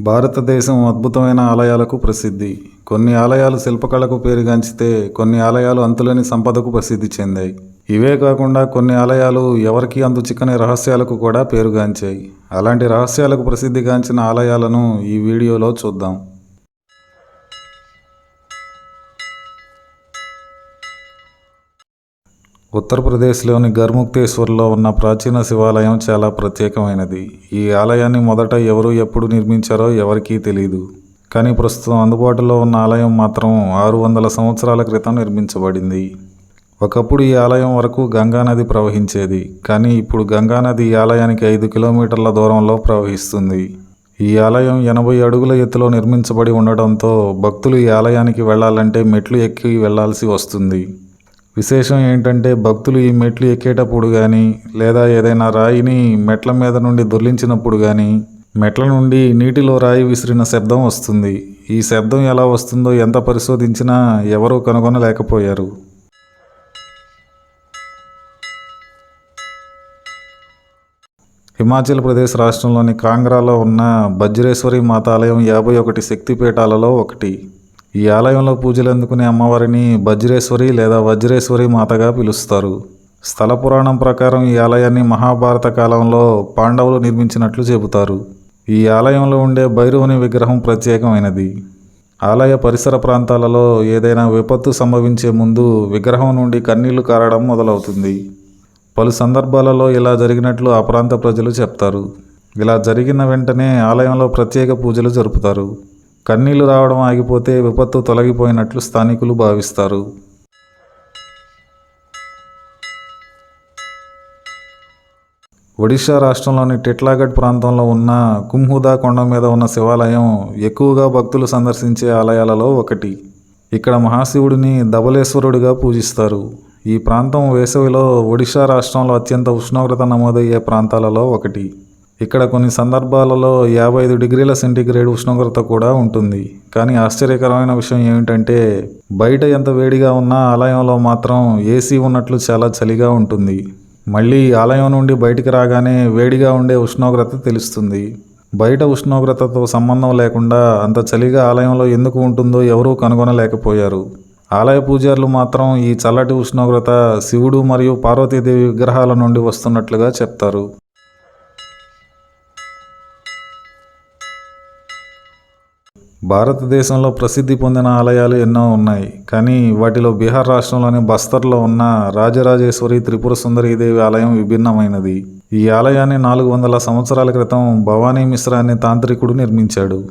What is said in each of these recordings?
భారతదేశం అద్భుతమైన ఆలయాలకు ప్రసిద్ధి. కొన్ని ఆలయాలు శిల్పకళకు పేరుగాంచితే కొన్ని ఆలయాలు అంతులేని సంపదకు ప్రసిద్ధి చెందాయి. ఇవే కాకుండా కొన్ని ఆలయాలు ఎవరికీ అంతు చిక్కని రహస్యాలకు కూడా పేరుగాంచాయి. అలాంటి రహస్యాలకు ప్రసిద్ధిగాంచిన ఆలయాలను ఈ వీడియోలో చూద్దాం. ఉత్తరప్రదేశ్లోని గర్ముక్తేశ్వర్లో ఉన్న ప్రాచీన శివాలయం చాలా ప్రత్యేకమైనది. ఈ ఆలయాన్ని మొదట ఎవరు ఎప్పుడు నిర్మించారో ఎవరికీ తెలియదు కానీ ప్రస్తుతం అందుబాటులో ఉన్న ఆలయం మాత్రం ఆరు వందల సంవత్సరాల క్రితం నిర్మించబడింది. ఒకప్పుడు ఈ ఆలయం వరకు గంగానది ప్రవహించేది. కానీ ఇప్పుడు గంగానది ఈ ఆలయానికి ఐదు కిలోమీటర్ల దూరంలో ప్రవహిస్తుంది. ఈ ఆలయం ఎనభై అడుగుల ఎత్తులో నిర్మించబడి ఉండడంతో భక్తులు ఈ ఆలయానికి వెళ్ళాలంటే మెట్లు ఎక్కి వెళ్ళాల్సి వస్తుంది. విశేషం ఏంటంటే భక్తులు ఈ మెట్లు ఎక్కేటప్పుడు కానీ లేదా ఏదైనా రాయిని మెట్ల మీద నుండి దొర్లించినప్పుడు కానీ మెట్ల నుండి నీటిలో రాయి విసిరిన శబ్దం వస్తుంది. ఈ శబ్దం ఎలా వస్తుందో ఎంత పరిశోధించినా ఎవరూ కనుగొనలేకపోయారు. హిమాచల్ ప్రదేశ్ రాష్ట్రంలోని కాంగ్రాలో ఉన్న బజ్రేశ్వరి మాత ఆలయం యాభై ఒకటి శక్తిపీఠాలలో ఒకటి. ఈ ఆలయంలో పూజలు అందుకునే అమ్మవారిని బజ్రేశ్వరి లేదా వజ్రేశ్వరి మాతగా పిలుస్తారు. స్థల పురాణం ప్రకారం ఈ ఆలయాన్ని మహాభారత కాలంలో పాండవులు నిర్మించినట్లు చెబుతారు. ఈ ఆలయంలో ఉండే భైరవుని విగ్రహం ప్రత్యేకమైనది. ఆలయ పరిసర ప్రాంతాలలో ఏదైనా విపత్తు సంభవించే ముందు విగ్రహం నుండి కన్నీళ్ళు కారడం మొదలవుతుంది. పలు సందర్భాలలో ఇలా జరిగినట్లు ఆ ప్రాంత ప్రజలు చెప్తారు. ఇలా జరిగిన వెంటనే ఆలయంలో ప్రత్యేక పూజలు జరుపుతారు. కన్నీళ్ళు రావడం ఆగిపోతే విపత్తు తొలగిపోయినట్లు స్థానికులు భావిస్తారు. ఒడిశా రాష్ట్రంలోని టిట్లాగఢ్ ప్రాంతంలో ఉన్న కుంహుదా కొండ మీద ఉన్న శివాలయం ఎక్కువగా భక్తులు సందర్శించే ఆలయాలలో ఒకటి. ఇక్కడ మహాశివుడిని ధబలేశ్వరుడిగా పూజిస్తారు. ఈ ప్రాంతం వేసవిలో ఒడిశా రాష్ట్రంలో అత్యంత ఉష్ణోగ్రత నమోదయ్యే ప్రాంతాలలో ఒకటి. ఇక్కడ కొన్ని సందర్భాలలో యాభై ఐదు డిగ్రీల సెంటీగ్రేడ్ ఉష్ణోగ్రత కూడా ఉంటుంది. కానీ ఆశ్చర్యకరమైన విషయం ఏమిటంటే బయట ఎంత వేడిగా ఉన్నా ఆలయంలో మాత్రం ఏసీ ఉన్నట్లు చాలా చలిగా ఉంటుంది. మళ్ళీ ఆలయం నుండి బయటికి రాగానే వేడిగా ఉండే ఉష్ణోగ్రత తెలుస్తుంది. బయట ఉష్ణోగ్రతతో సంబంధం లేకుండా అంత చలిగా ఆలయంలో ఎందుకు ఉంటుందో ఎవరూ కనుగొనలేకపోయారు. ఆలయ పూజారులు మాత్రం ఈ చల్లటి ఉష్ణోగ్రత శివుడు మరియు పార్వతీదేవి విగ్రహాల నుండి వస్తున్నట్లుగా చెప్తారు. భారతదేశంలో ప్రసిద్ధి పొందిన ఆలయాలు ఎన్నో ఉన్నాయి. కానీ వాటిలో బీహార్ రాష్ట్రంలోని బస్తర్లో ఉన్న రాజరాజేశ్వరి త్రిపుర సుందరీదేవి ఆలయం విభిన్నమైనది. ఈ ఆలయాన్ని నాలుగు వందల సంవత్సరాల క్రితం భవానీ మిశ్రా అనే తాంత్రికుడు నిర్మించాడు.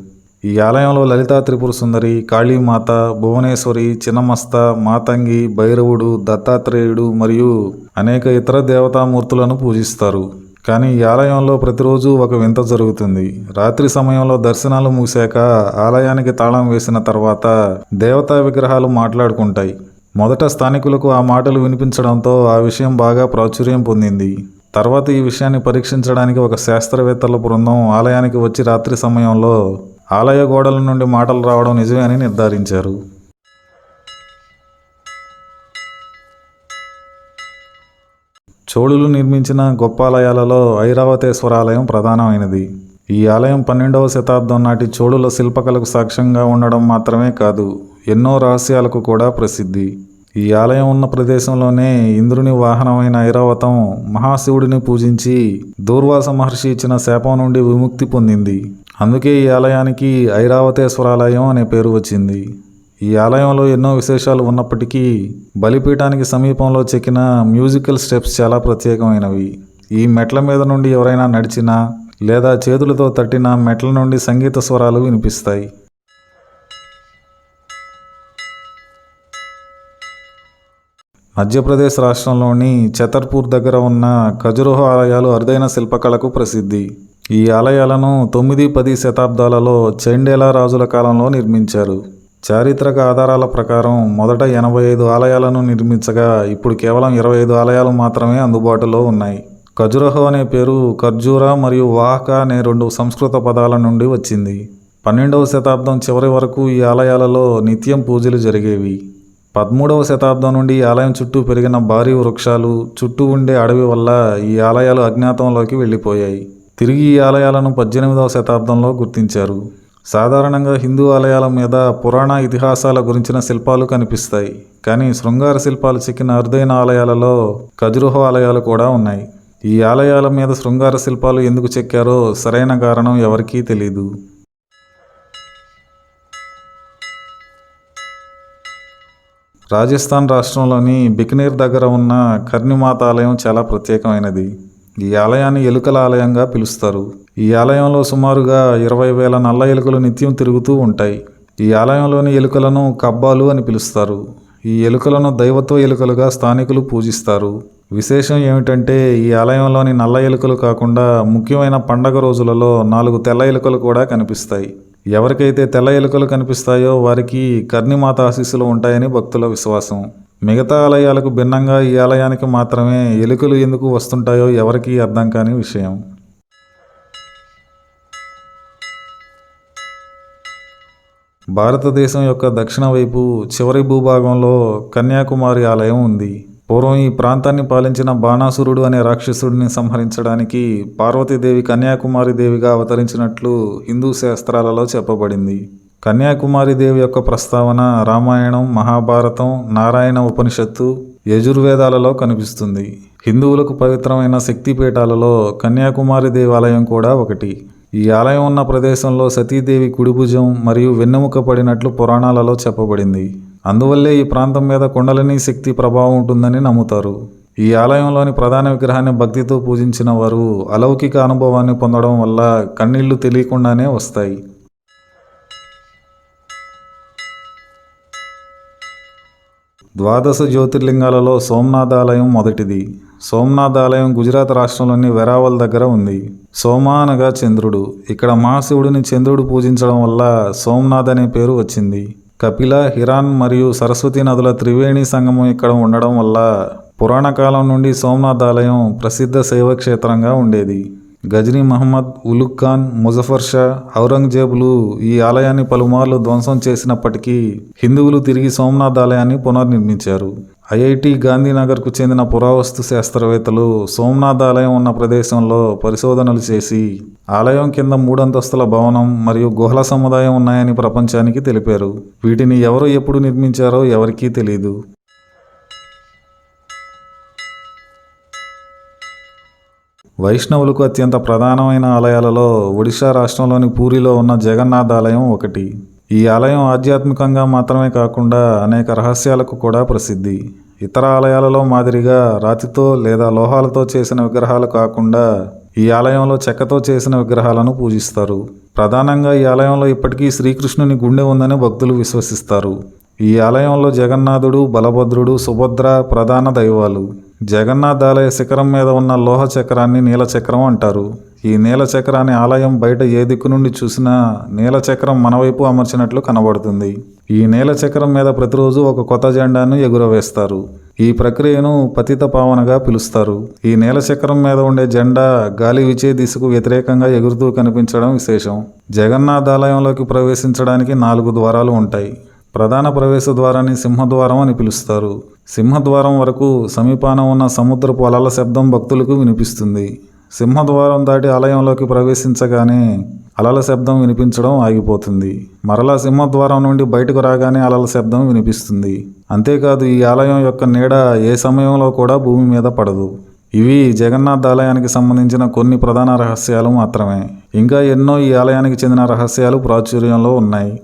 ఈ ఆలయంలో లలితా త్రిపుర సుందరి కాళీమాత భువనేశ్వరి చిన్నమస్త మాతంగి భైరవుడు దత్తాత్రేయుడు మరియు అనేక ఇతర దేవతామూర్తులను పూజిస్తారు. కానీ ఈ ఆలయంలో ప్రతిరోజు ఒక వింత జరుగుతుంది. రాత్రి సమయంలో దర్శనాలు మూసాక ఆలయానికి తాళం వేసిన తర్వాత దేవతా విగ్రహాలు మాట్లాడుకుంటాయి. మొదట స్థానికులకు ఆ మాటలు వినిపించడంతో ఆ విషయం బాగా ప్రాచుర్యం పొందింది. తర్వాత ఈ విషయాన్ని పరీక్షించడానికి ఒక శాస్త్రవేత్తల బృందం ఆలయానికి వచ్చి రాత్రి సమయంలో ఆలయ గోడల నుండి మాటలు రావడం నిజమే అని నిర్ధారించారు. చోళులు నిర్మించిన గొప్పాలయాలలో ఐరావతేశ్వర ఆలయం ప్రధానమైనది. ఈ ఆలయం పన్నెండవ శతాబ్దం నాటి చోళుల శిల్పకళకు సాక్ష్యంగా ఉండడం మాత్రమే కాదు ఎన్నో రహస్యాలకు కూడా ప్రసిద్ధి. ఈ ఆలయం ఉన్న ప్రదేశంలోనే ఇంద్రుని వాహనమైన ఐరావతం మహాశివుడిని పూజించి దూర్వాస మహర్షి ఇచ్చిన శాపం నుండి విముక్తి పొందింది. అందుకే ఈ ఆలయానికి ఐరావతేశ్వరాలయం అనే పేరు వచ్చింది. ఈ ఆలయంలో ఎన్నో విశేషాలు ఉన్నప్పటికీ బలిపీఠానికి సమీపంలో చెక్కిన మ్యూజికల్ స్టెప్స్ చాలా ప్రత్యేకమైనవి. ఈ మెట్ల మీద నుండి ఎవరైనా నడిచినా లేదా చేతులతో తట్టిన మెట్ల నుండి సంగీత స్వరాలు వినిపిస్తాయి. మధ్యప్రదేశ్ రాష్ట్రంలోని ఛతర్పూర్ దగ్గర ఉన్న ఖజురహ ఆలయాలు అరుదైన శిల్పకళకు ప్రసిద్ధి. ఈ ఆలయాలను తొమ్మిది పది శతాబ్దాలలో చండేలా రాజుల కాలంలో నిర్మించారు. చారిత్రక ఆధారాల ప్రకారం మొదట ఎనభై ఐదు ఆలయాలను నిర్మించగా ఇప్పుడు కేవలం ఇరవై ఐదు ఆలయాలు మాత్రమే అందుబాటులో ఉన్నాయి. ఖజురహో అనే పేరు ఖర్జూర మరియు వాహక అనే రెండు సంస్కృత పదాల నుండి వచ్చింది. పన్నెండవ శతాబ్దం చివరి వరకు ఈ ఆలయాలలో నిత్యం పూజలు జరిగేవి. పదమూడవ శతాబ్దం నుండి ఈ ఆలయం చుట్టూ పెరిగిన భారీ వృక్షాలు చుట్టూ ఉండే అడవి వల్ల ఈ ఆలయాలు అజ్ఞాతంలోకి వెళ్ళిపోయాయి. తిరిగి ఈ ఆలయాలను పద్దెనిమిదవ శతాబ్దంలో గుర్తించారు. సాధారణంగా హిందూ ఆలయాల మీద పురాణ ఇతిహాసాల గురించిన శిల్పాలు కనిపిస్తాయి. కానీ శృంగార శిల్పాలు చెక్కిన అరుదైన ఆలయాలలో ఖజురుహ ఆలయాలు కూడా ఉన్నాయి. ఈ ఆలయాల మీద శృంగార శిల్పాలు ఎందుకు చెక్కారో సరైన కారణం ఎవరికీ తెలియదు రాజస్థాన్ రాష్ట్రంలోని బికనీర్ దగ్గర ఉన్న కర్ణిమాత ఆలయం చాలా ప్రత్యేకమైనది. ఈ ఆలయాన్ని ఎలుకల ఆలయంగా పిలుస్తారు. ఈ ఆలయంలో సుమారుగా ఇరవై వేల నల్ల ఎలుకలు నిత్యం తిరుగుతూ ఉంటాయి. ఈ ఆలయంలోని ఎలుకలను కబ్బాలు అని పిలుస్తారు. ఈ ఎలుకలను దైవత్వ ఎలుకలుగా స్థానికులు పూజిస్తారు. విశేషం ఏమిటంటే ఈ ఆలయంలోని నల్ల ఎలుకలు కాకుండా ముఖ్యమైన పండగ రోజులలో నాలుగు తెల్ల ఎలుకలు కూడా కనిపిస్తాయి. ఎవరికైతే తెల్ల ఎలుకలు కనిపిస్తాయో వారికి కర్ణిమాత ఆశీస్సులు ఉంటాయని భక్తుల విశ్వాసం. మిగతా ఆలయాలకు భిన్నంగా ఈ ఆలయానికి మాత్రమే ఎలుకలు ఎందుకు వస్తుంటాయో ఎవరికీ అర్థం కాని విషయం. భారతదేశం యొక్క దక్షిణ వైపు చివరి భూభాగంలో కన్యాకుమారి ఆలయం ఉంది. పూర్వం ఈ ప్రాంతాన్ని పాలించిన బాణాసురుడు అనే రాక్షసుడిని సంహరించడానికి పార్వతీదేవి కన్యాకుమారి దేవిగా అవతరించినట్లు హిందూ శాస్త్రాలలో చెప్పబడింది. కన్యాకుమారి దేవి యొక్క ప్రస్తావన రామాయణం మహాభారతం నారాయణ ఉపనిషత్తు యజుర్వేదాలలో కనిపిస్తుంది. హిందువులకు పవిత్రమైన శక్తిపీఠాలలో కన్యాకుమారి దేవాలయం కూడా ఒకటి. ఈ ఆలయం ఉన్న ప్రదేశంలో సతీదేవి కుడిభుజం మరియు వెన్నెముక పడినట్లు పురాణాలలో చెప్పబడింది. అందువల్లే ఈ ప్రాంతం మీద కుండలిని శక్తి ప్రభావం ఉంటుందని నమ్ముతారు. ఈ ఆలయంలోని ప్రధాన విగ్రహాన్ని భక్తితో పూజించిన వారు అలౌకిక అనుభవాన్ని పొందడం వల్ల కన్నీళ్ళు తెలియకుండానే వస్తాయి. ద్వాదశ జ్యోతిర్లింగాలలో సోమనాథ ఆలయం మొదటిది. సోమనాథ్ ఆలయం గుజరాత్ రాష్ట్రంలోని వెరావల్ దగ్గర ఉంది. సోమ అనగా చంద్రుడు. ఇక్కడ మహాశివుడిని చంద్రుడు పూజించడం వల్ల సోమనాథ్ అనే పేరు వచ్చింది. కపిల హిరాన్ మరియు సరస్వతి నదుల త్రివేణి సంగమం ఇక్కడ ఉండడం వల్ల పురాణ కాలం నుండి సోమనాథ్ ఆలయం ప్రసిద్ధ శైవ క్షేత్రంగా ఉండేది. గజనీ మహమ్మద్ ఉలుగ్ ఖాన్ ముజఫర్ షా ఔరంగజేబులు ఈ ఆలయాన్ని పలుమార్లు ధ్వంసం చేసినప్పటికీ హిందువులు తిరిగి సోమనాథ్ ఆలయాన్ని పునర్నిర్మించారు. ఐఐటి గాంధీనగర్కు చెందిన పురావస్తు శాస్త్రవేత్తలు సోమనాథ్ ఆలయం ఉన్న ప్రదేశంలో పరిశోధనలు చేసి ఆలయం కింద మూడంతస్తుల భవనం మరియు గుహల సముదాయం ఉన్నాయని ప్రపంచానికి తెలిపారు. వీటిని ఎవరు ఎప్పుడు నిర్మించారో ఎవరికీ తెలియదు వైష్ణవులకు అత్యంత ప్రధానమైన ఆలయాలలో ఒడిశా రాష్ట్రంలోని పూరిలో ఉన్న జగన్నాథ ఆలయం ఒకటి. ఈ ఆలయం ఆధ్యాత్మికంగా మాత్రమే కాకుండా అనేక రహస్యాలకు కూడా ప్రసిద్ధి. ఇతర ఆలయాలలో మాదిరిగా రాతితో లేదా లోహాలతో చేసిన విగ్రహాలు కాకుండా ఈ ఆలయంలో చెక్కతో చేసిన విగ్రహాలను పూజిస్తారు. ప్రధానంగా ఈ ఆలయంలో ఇప్పటికీ శ్రీకృష్ణుని గుండె ఉందని భక్తులు విశ్వసిస్తారు. ఈ ఆలయంలో జగన్నాథుడు బలభద్రుడు సుభద్ర ప్రధాన దైవాలు. జగన్నాథాలయ శిఖరం మీద ఉన్న లోహ చక్రాన్ని నీలచక్రం అంటారు. ఈ నీల చక్రాన్ని ఆలయం బయట ఏ దిక్కు నుండి చూసినా నీలచక్రం మనవైపు అమర్చినట్లు కనబడుతుంది. ఈ నీలచక్రం మీద ప్రతిరోజు ఒక కొత్త జెండాను ఎగురవేస్తారు. ఈ ప్రక్రియను పతిత పావనగా పిలుస్తారు. ఈ నీల చక్రం మీద ఉండే జెండా గాలి విచే దిశకు వ్యతిరేకంగా ఎగురుతూ కనిపించడం విశేషం. జగన్నాథ్ ఆలయంలోకి ప్రవేశించడానికి నాలుగు ద్వారాలు ఉంటాయి. ప్రధాన ప్రవేశ ద్వారాన్ని సింహద్వారం అని పిలుస్తారు. సింహద్వారం వరకు సమీపాన ఉన్న సముద్రపు అలల శబ్దం భక్తులకు వినిపిస్తుంది. సింహద్వారం దాటి ఆలయంలోకి ప్రవేశించగానే అలల శబ్దం వినిపించడం ఆగిపోతుంది. మరలా సింహద్వారం నుండి బయటకు రాగానే అలల శబ్దం వినిపిస్తుంది. అంతేకాదు ఈ ఆలయం యొక్క నీడ ఏ సమయంలో కూడా భూమి మీద పడదు. ఇవి జగన్నాథ్ ఆలయానికి సంబంధించిన కొన్ని ప్రధాన రహస్యాలు మాత్రమే. ఇంకా ఎన్నో ఈ ఆలయానికి చెందిన రహస్యాలు ప్రాచుర్యంలో ఉన్నాయి.